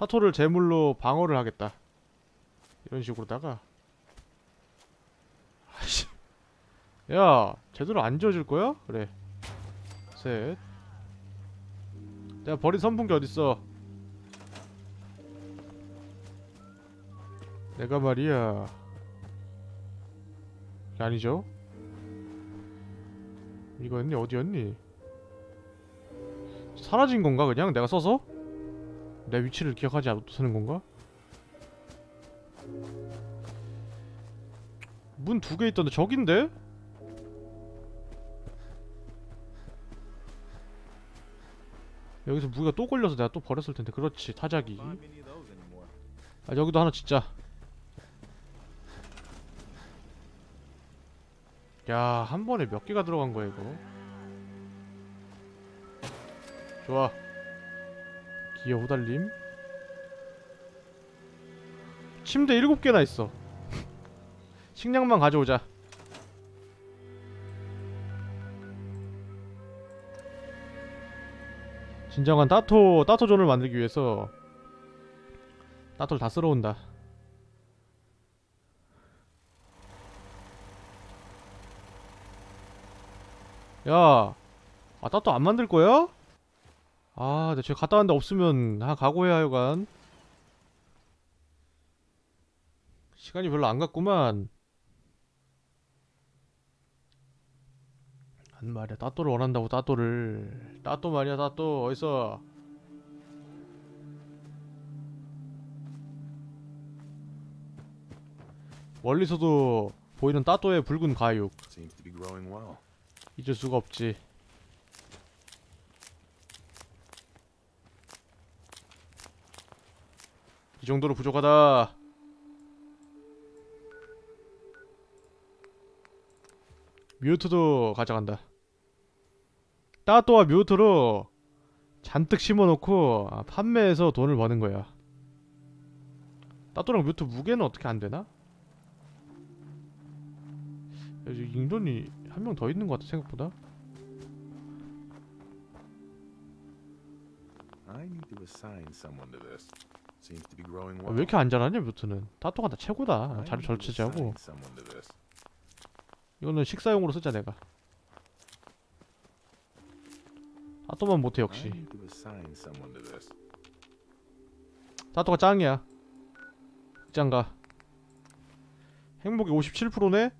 타토를 제물로 방어를 하겠다 이런 식으로다가 아이씨 야 제대로 안 지워질 거야? 그래 셋 내가 버린 선풍기 어딨어 내가 말이야 아니죠? 이거였니? 어디였니? 사라진 건가 그냥? 내가 써서? 내 위치를 기억하지 못하는 건가? 문 두 개 있던데 저긴데? 여기서 무기가 또 걸려서 내가 또 버렸을 텐데 그렇지 타자기. 아 여기도 하나 진짜 야 한 번에 몇 개가 들어간 거야 이거 좋아 기어 후달림. 침대 일곱 개나 있어. 식량만 가져오자. 진정한 따토 따토존을 만들기 위해서 따토를 다 쓸어온다. 야, 아 따또 안 만들 거야? 아, 내 저기 갔다 왔는데 없으면 아 각오해야 하여간 시간이 별로 안 갔구만. 한 말이야, 따또를 원한다고 따또를. 따또 말이야, 따또 어디서? 멀리서도 보이는 따또의 붉은 가육. 잊을 수가 없지. 이 정도로 부족하다. 뮤트도 가져간다. 따또와 뮤트로 잔뜩 심어놓고 아, 판매해서 돈을 버는 거야. 따또랑 뮤트 무게는 어떻게 안 되나? 여기 인턴이 한 명 더 있는 것 같아 생각보다. I need to assign someone to this. 아. 왜 이렇게 안 잘하냐 뮤트는? 따또가 다 최고다. 자료 this. 이거는 식사용으로 쓰자 내가. 따또만 못해 역시. 따또가 짱이야. 짱가. 행복이 57%네?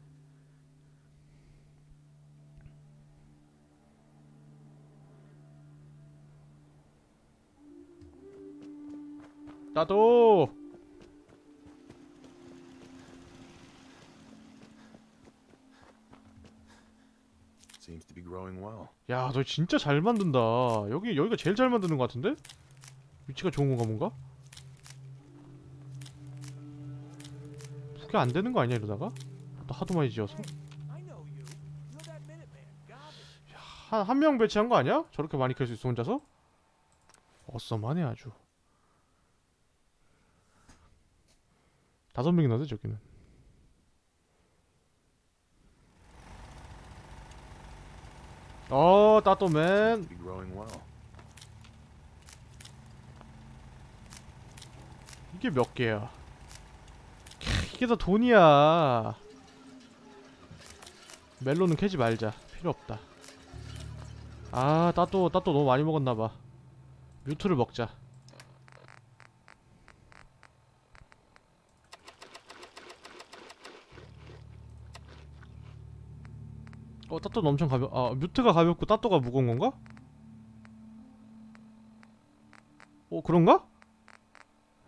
따또! Seems to be growing well. 야, 너 진짜 잘 만든다. 여기 여기가 제일 잘 만드는 것 같은데? 위치가 좋은 건가 뭔가? 그게 안 되는 거 아니야 이러다가? 또 하도 많이 지어서 I know you. You're that Minuteman. Garbage. 한한 명 배치한 거 아니야? 저렇게 많이 캘 수 있어 혼자서? 어썸하네 아주. 다섯 명이나 돼 저기는. 어, 따또맨. 이게 몇 개야? 캬, 이게 다 돈이야. 멜론은 캐지 말자. 필요 없다. 아, 따또 따또 너무 많이 먹었나 봐. 뮤트를 먹자. 어, 따또는 엄청 가벼. 아, 뮤트가 가볍고 따또가 무거운 건가? 어, 그런가?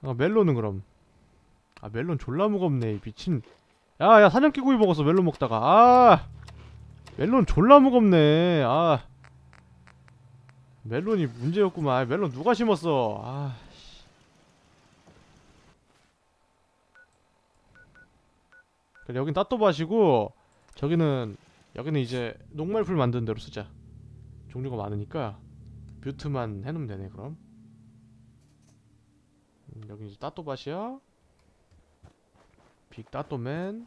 아 멜론은 그럼 아 멜론 졸라 무겁네 이 미친 야야 사냥개구이 먹었어 멜론 먹다가 아 멜론 졸라 무겁네 아 멜론이 문제였구만 아, 멜론 누가 심었어 아 씨. 그래 여긴 따또밭이고 저기는 여기는 이제 녹말풀 만드는 대로 쓰자 종류가 많으니까 뮤트만 해놓으면 되네 그럼 음, 여기 이제 따또밭이야. 빅 따또맨.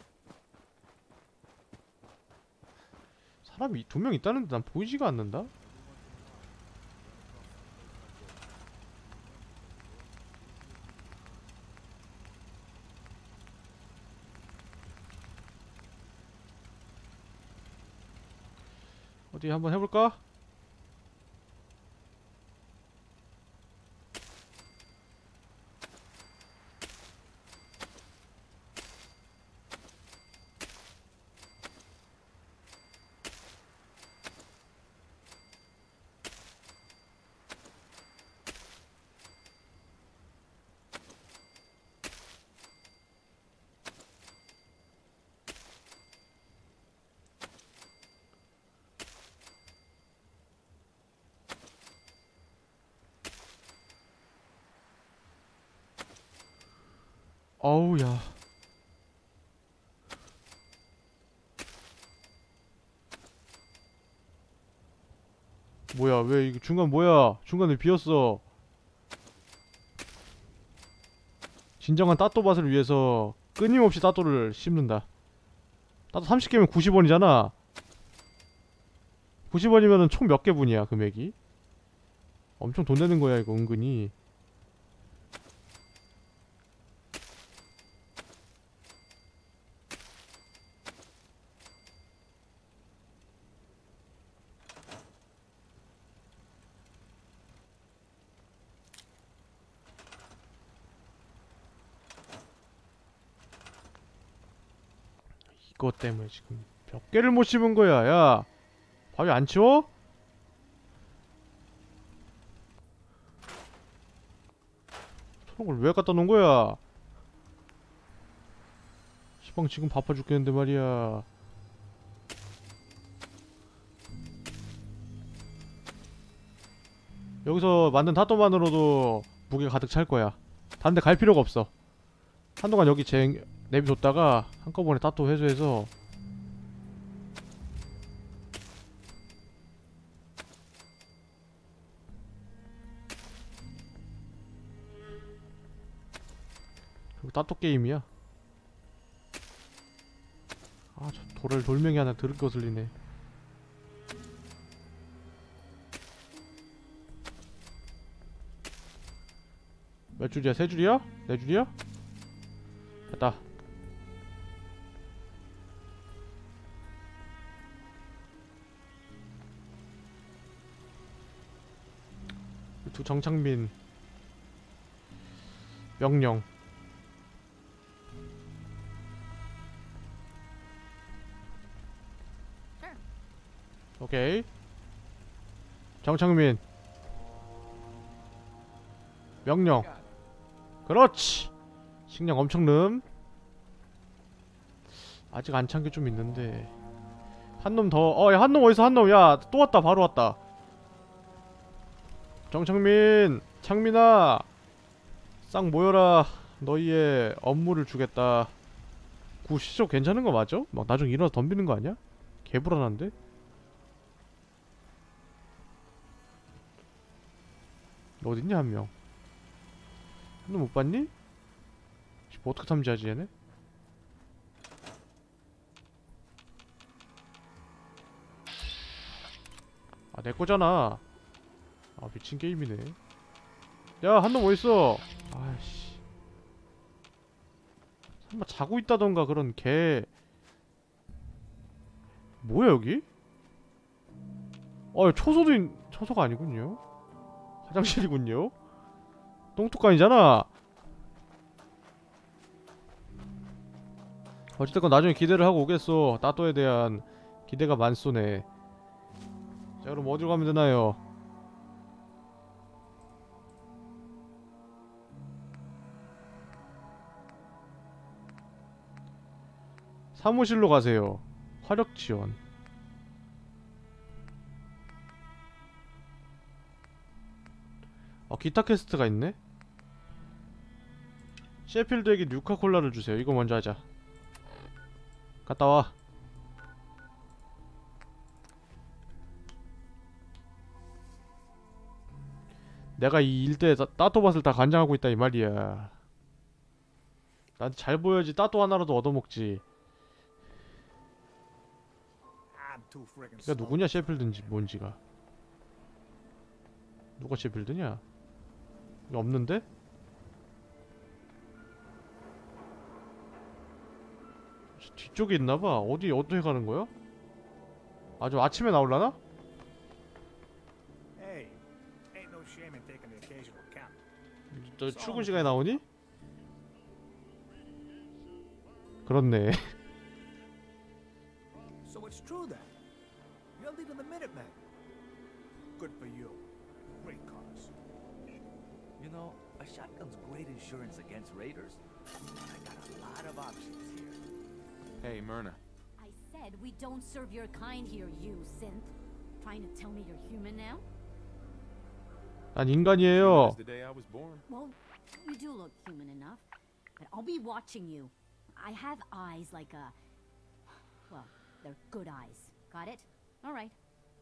사람이 두 명 있다는데 난 보이지가 않는다. 어디 한번 해볼까? 어우 야. 뭐야 왜 이거 중간 뭐야? 중간에 비었어. 진정한 따또밭을 위해서 끊임없이 따또를 씹는다. 따또 30개면 90원이잖아. 90원이면은 총 몇 개 분이야 금액이? 엄청 돈 되는 거야 이거 은근히 이것 때문에 지금 몇 개를 못 씹은 거야. 야 바위 안 치워? 저런 걸 왜 갖다 놓은 거야? 시방 지금 바빠 죽겠는데 말이야. 여기서 만든 탓도만으로도 무게 가득 찰 거야. 다른 데 갈 필요가 없어. 한동안 여기 제 내비뒀다가 한꺼번에 따또 회수해서 그리고 따또 게임이야 아 저 돌을 돌멩이 하나 들을 것을 리네 몇 줄이야? 세 줄이야? 네 줄이야? 됐다 두 정창민. 명령. 오케이. 정창민. 명령. 그렇지. 식량 엄청 름. 아직 안 찬 게 좀 있는데. 한 놈 더 어 야 한 놈 어, 어디서 한 놈 야 또 왔다. 바로 왔다. 정창민 창민아 싹 모여라 너희의 업무를 주겠다 구 시적 괜찮은 거 맞아? 막 나중에 일어나서 덤비는 거 아니야? 개불안한데? 어딨냐 한 명? 한놈못 봤니? 씨, 뭐 어떻게 탐지하지 얘네? 아 내 거잖아 아 미친 게임이네. 야 한 놈 어딨어? 아씨. 설마 자고 있다던가 그런 개. 뭐야 여기? 어 초소도 있... 초소가 아니군요. 화장실이군요. 똥뚜껑이잖아. 어쨌든 나중에 기대를 하고 오겠어 따또에 대한 기대가 많소네. 자 그럼 어디로 가면 되나요? 사무실로 가세요. 화력 지원. 어 기타 퀘스트가 있네? 셰필드에게 뉴카콜라를 주세요. 이거 먼저 하자. 갔다 와. 내가 이 일대에 따- 따또밭을 다 관장하고 있다 이 말이야. 난 잘 보여야지. 따또 하나라도 얻어먹지 야 누구냐 셰필드인지 뭔지가 누가 셰필드냐 없는데? 뒤쪽에 있나봐 어디 어떻게 가는 거야? 아주 아침에 나올라나? 저 출근 시간에 나오니? 그렇네. You're leaving the Minutemen. Good for you. Great cause. You know, a shotgun's great insurance against raiders. I got a lot of options here. Hey, Myrna. I said we don't serve your kind here, you synth. Trying to tell me you're human now? 난 인간이에요. the day I was born. Well, you do look human enough. But I'll be watching you. I have eyes like a. Well, they're good eyes. Got it? Alright.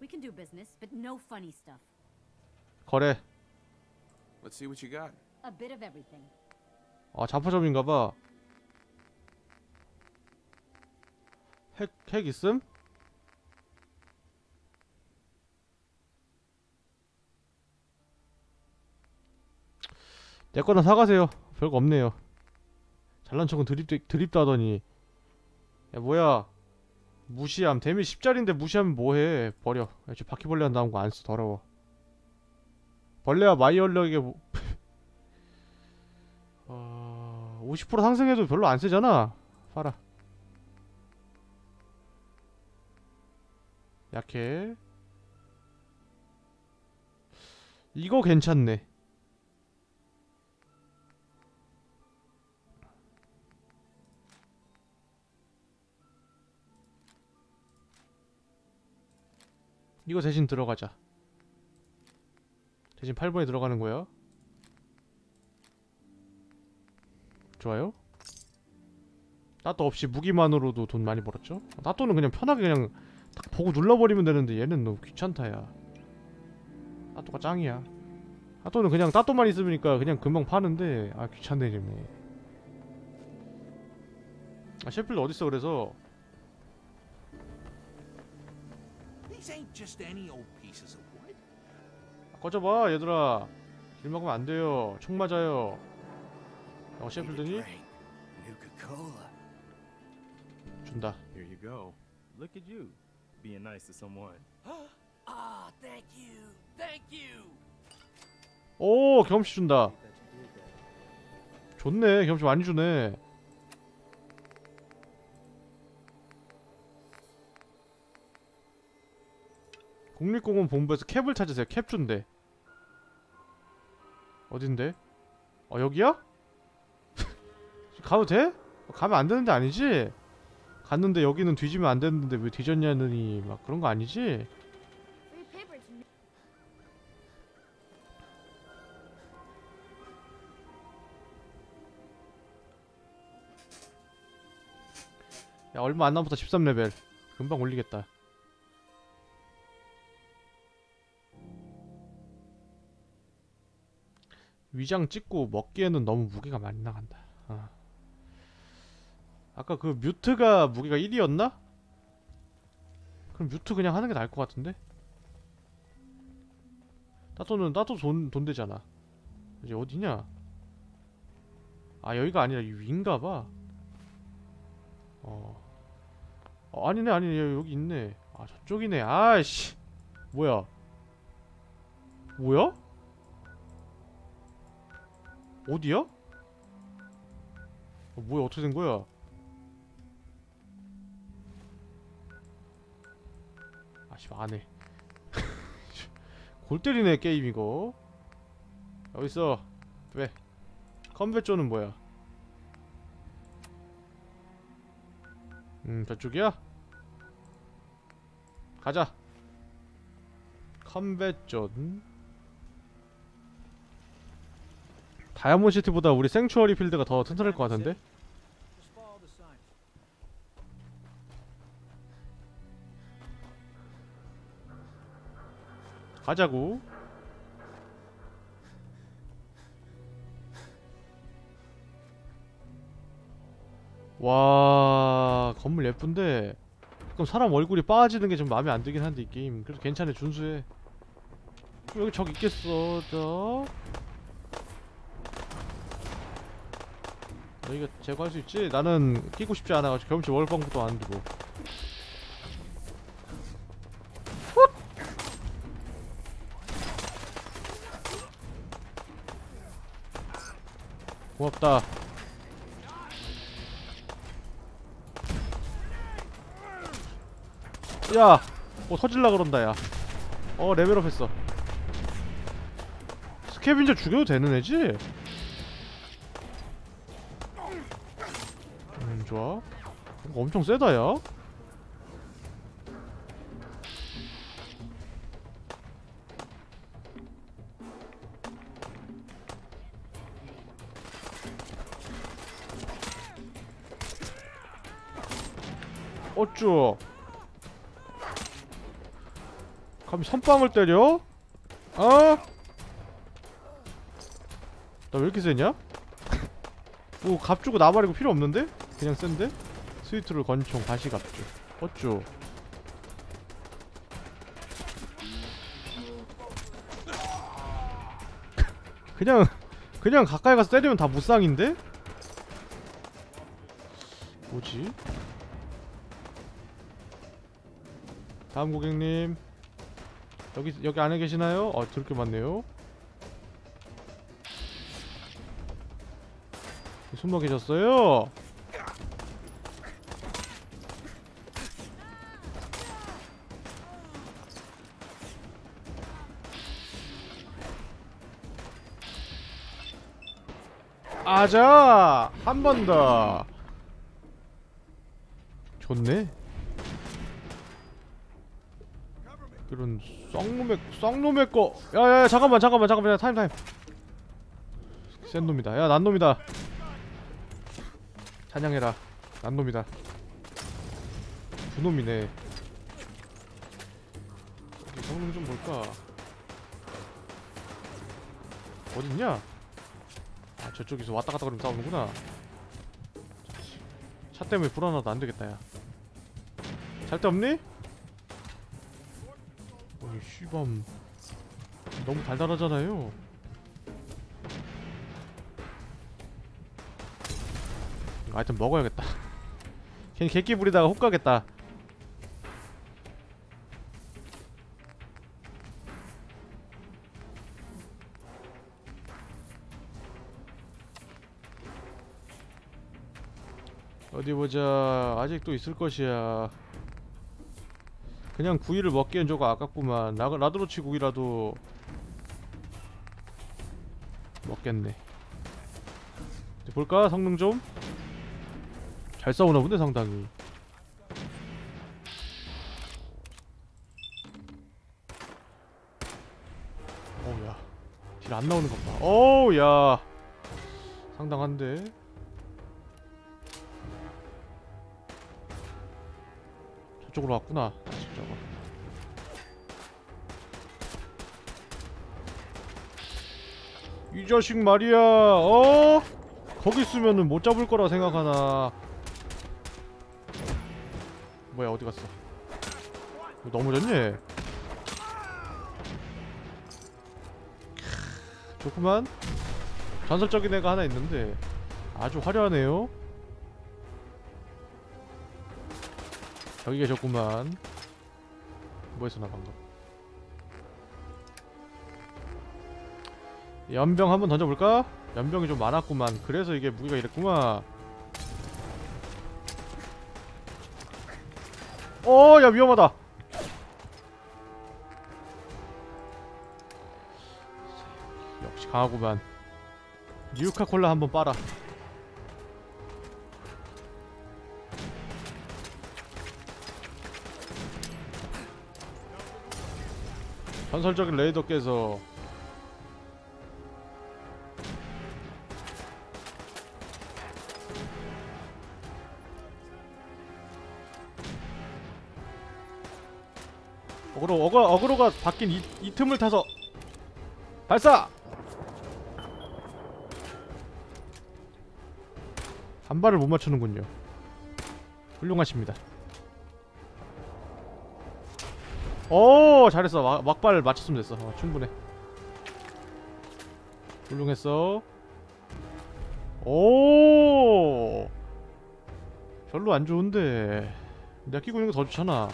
We can do business, but no funny stuff. 거래. Let's see what you got. A bit of everything. 아 자포점인가 봐. 핵, 핵 있음? 내 거나 사가세요. 별거 없네요. 잘난 척은 드립, 드립도 하더니. 야, 뭐야. 무시함. 데미 10짜리인데 무시하면 뭐해. 버려. 야, 저 바퀴벌레 한 나온 거 안 써. 더러워. 벌레와 마이얼럭에게 뭐... 어... 50% 상승해도 별로 안 세잖아. 팔아. 약해. 이거 괜찮네. 이거 대신 들어가자. 대신 8번에 들어가는 거야. 좋아요. 따또 없이 무기만으로도 돈 많이 벌었죠? 따또는 그냥 편하게 그냥 딱 보고 눌러버리면 되는데 얘는 너무 귀찮다 야 따또가 짱이야 따또는 그냥 따또만 있으니까 그냥 금방 파는데 아 귀찮네 좀 아, 셰필드 어딨어 그래서 꺼져봐 얘들아 길 막으면 안 돼요 총 맞아요 어. Nuka-Cola. 준다 Here you go. Look at you, being nice to someone. Ah, thank you. Thank you. 오 경험치 준다 좋네 경험치 많이 주네 국립공원 본부에서 캡을 찾으세요 캡 준대 어딘데? 어 여기야? 가도 돼? 가면 안 되는 데 아니지? 갔는데 여기는 뒤지면 안 되는데 왜 뒤졌냐느니 막 그런 거 아니지? 야 얼마 안 남았다 13레벨 금방 올리겠다 위장 찍고 먹기에는 너무 무게가 많이 나간다 어. 아까 그 뮤트가 무게가 1이었나? 그럼 뮤트 그냥 하는 게 나을 것 같은데? 따또는 따또 돈, 돈 되잖아 이제 어디냐? 아 여기가 아니라 이 위인가봐 어. 어 아니네 아니네 여기 있네 아 저쪽이네 아이씨 뭐야 뭐야? 어디야? 어, 뭐야 어떻게 된 거야? 아씨 안해. 골 때리네 게임 이거. 여기 있어. 왜? 컴뱃존은 뭐야? 음 저쪽이야? 가자. 컴뱃존 다이아몬드 시티보다 우리 생추어리 필드가 더 튼튼할 것 같은데? 가자고. 와 건물 예쁜데. 그럼 사람 얼굴이 빠지는 게 좀 마음에 안 들긴 한데 이 게임. 그래도 괜찮아 준수해. 여기 적 있겠어 저 여기가 제거할 수 있지? 나는 끼고 싶지 않아 가지고 경험치 월방부도 안 두고 고맙다 야! 어 터질라 그런다 야 어 레벨업 했어 스캐빈저 죽여도 되는 애지? 엄청 세다 야 어쭈 감히 선빵을 때려? 어? 나왜 이렇게 세냐? 뭐 갑주고 나발이고 필요 없는데? 그냥 센데? 스위트를 권총 다시 갑주 어쭈 그냥 그냥 가까이 가서 때리면 다 무쌍인데? 뭐지? 다음 고객님 여기 여기 안에 계시나요? 어 그렇게 많네요. 숨어 계셨어요? 아자 한번 더. 좋네. 이런 쌍놈의 쌍놈의 거. 야야야 잠깐만 잠깐만 잠깐만 야, 타임 타임. 센 놈이다. 야 난 놈이다. 사냥해라. 난 놈이다. 두 놈이네. 여기 성능 좀 볼까? 어딨냐? 아 저쪽에서 왔다 갔다 거리면 싸우는구나. 차 때문에 불안하다 안 되겠다 야. 잘데 없니? 아니 씨밤 너무 달달하잖아요 하여튼 먹어야겠다 괜히 객기 부리다가 혹 가겠다 어디 보자. 아직도 있을 것이야. 그냥 구이를 먹기엔 조금 아깝구만. 라, 라드로치 구이라도 먹겠네. 볼까? 성능 좀? 잘 싸우나 본데 상당히. 어우야. 딜 안 나오는 것봐. 어우야. 상당한데 저쪽으로 왔구나. 저거. 이 자식 말이야. 어? 거기 있으면은 못 잡을 거라 생각하나. 뭐야 어디 갔어? 이거 넘어졌니? 좋구만? 전설적인 애가 하나 있는데 아주 화려하네요 여기 계셨구만. 뭐 했어 나 방금? 연병 한번 던져볼까? 연병이 좀 많았구만. 그래서 이게 무기가 이랬구만. 어 야 위험하다. 역시 강하구만. 뉴카콜라 한번 빨아 전설적인 레이더 깨서 어그로 어그 어그로가 바뀐 이, 이 틈을 타서 발사! 한 발을 못 맞추는군요. 훌륭하십니다 오 잘했어. 막, 막발 맞췄으면 됐어. 어, 충분해. 훌륭했어. 오! 별로 안 좋은데. 내가 끼고 있는 거더 좋잖아.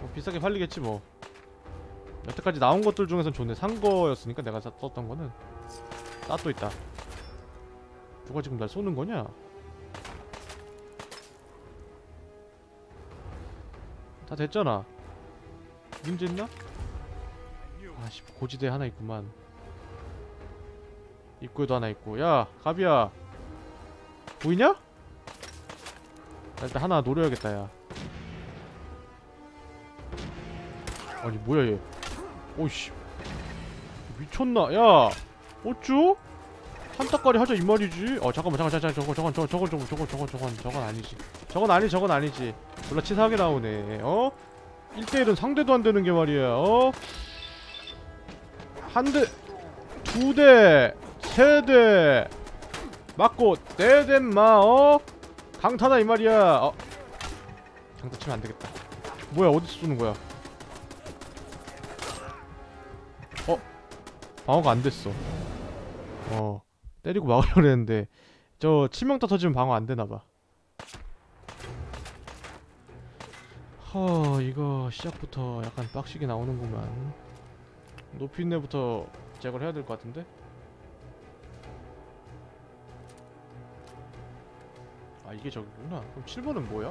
뭐 비싸게 팔리겠지 뭐. 여태까지 나온 것들 중에선 좋네. 산 거였으니까 내가 사- 썼던 거는. 따또 있다. 누가 지금 날 쏘는 거냐? 다 됐잖아. 문제 있나? 아씨 고지대 하나 있구만. 입구에도 하나 있고. 야 가비야. 보이냐? 나 일단 하나 노려야겠다 야. 아니 뭐야 얘. 오이씨. 미쳤나? 야 어쭈? 한따까리 하자 이 말이지. 어 잠깐만 잠깐 잠깐 저거 저건 저건 저건 저건 저건 저건 저건 저건 아니지. 저건 아니 저건 아니지. 졸라 치사하게 나오네. 어? 1대1은 상대도 안 되는 게 말이야. 어? 한 대, 두 대, 세 대, 맞고 네 대, 마, 어? 강타다 이 말이야. 어? 강타 치면 안 되겠다. 뭐야 어디서 쏘는 거야? 어? 방어가 안 됐어. 어. 때리고 막으려고 했는데 저 치명타 터지면 방어 안 되나 봐. 허 이거 시작부터 약간 빡시게 나오는구만. 높이 있는 애부터 제거를 해야 될 것 같은데? 아 이게 저기구나. 그럼 7번은 뭐야?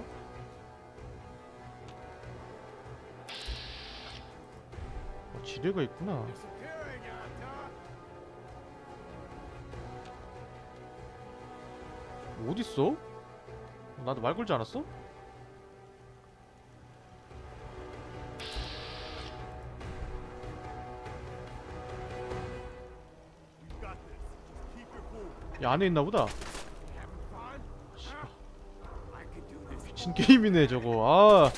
어, 지뢰가 있구나. 어딨어? 나도 말 걸지 않았어? 야 안에 있나 보다. 씨발. 미친 게임이네 저거. 아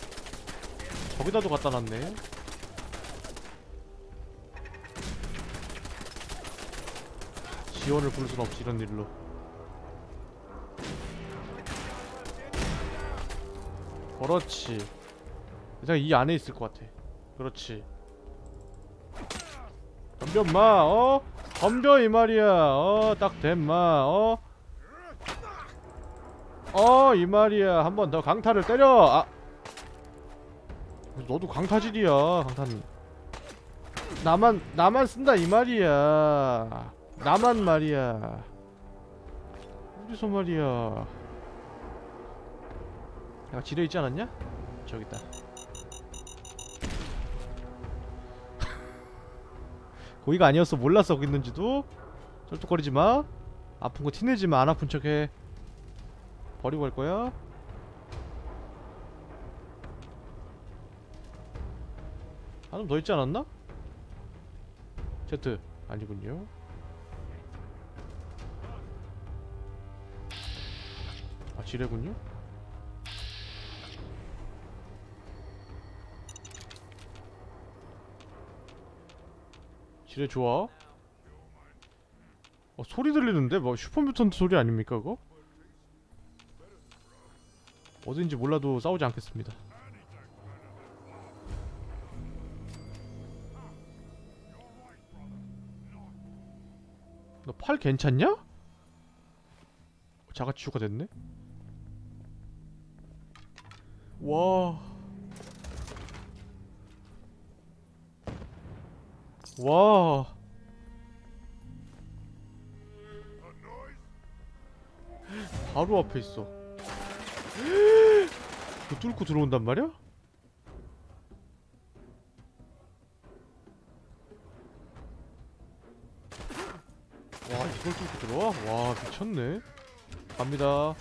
저기다도 갖다 놨네. 지원을 부를 순 없지 이런 일로. 그렇지. 내가 이 안에 있을 것 같아. 그렇지. 덤벼 마, 어? 덤벼 이 말이야. 어, 딱된 마, 어? 어, 이 말이야. 한 번 더 강타를 때려. 아. 너도 강타질이야, 강타는. 나만 나만 쓴다 이 말이야. 나만 말이야. 어디서 말이야. 야 지뢰 있지 않았냐? 저기 있다. 거기가 아니었어 몰랐어 거기 있는지도 쩔뚝거리지 마. 아픈 거 티내지 마. 안 아픈 척해. 버리고 갈 거야. 한놈 더 있지 않았나? 제트 아니군요. 아 지뢰군요. 지뢰 좋아. 어 소리 들리는데 뭐 슈퍼뮤턴트 소리 아닙니까 그거? 어딘지 몰라도 싸우지 않겠습니다. 너 팔 괜찮냐? 자가치유가 됐네? 와. 와. 바로 앞에 있어. 그 뚫고 들어온단 말이야? 와 이걸 뚫고 들어와? 와 미쳤네. 갑니다.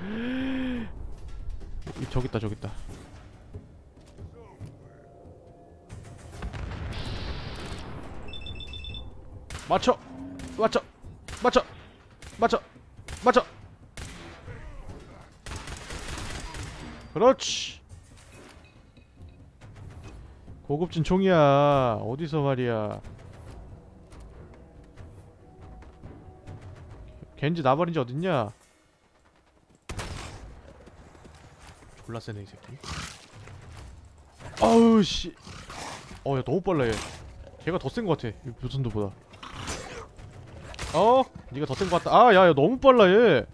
이 저기 있다 저기 있다. 맞춰 맞춰 맞춰 맞춰 맞춰. 그렇지. 고급진 총이야. 어디서 말이야. 겐지 나버린 지 어딨냐? 졸라 세네 이 새끼. 아우 씨. 어야 너무 빨라 얘. 걔가 더 센 것 같아 이 묘선도보다 어? 니가 더 센 것 같다 아 야 야 너무 빨라 얘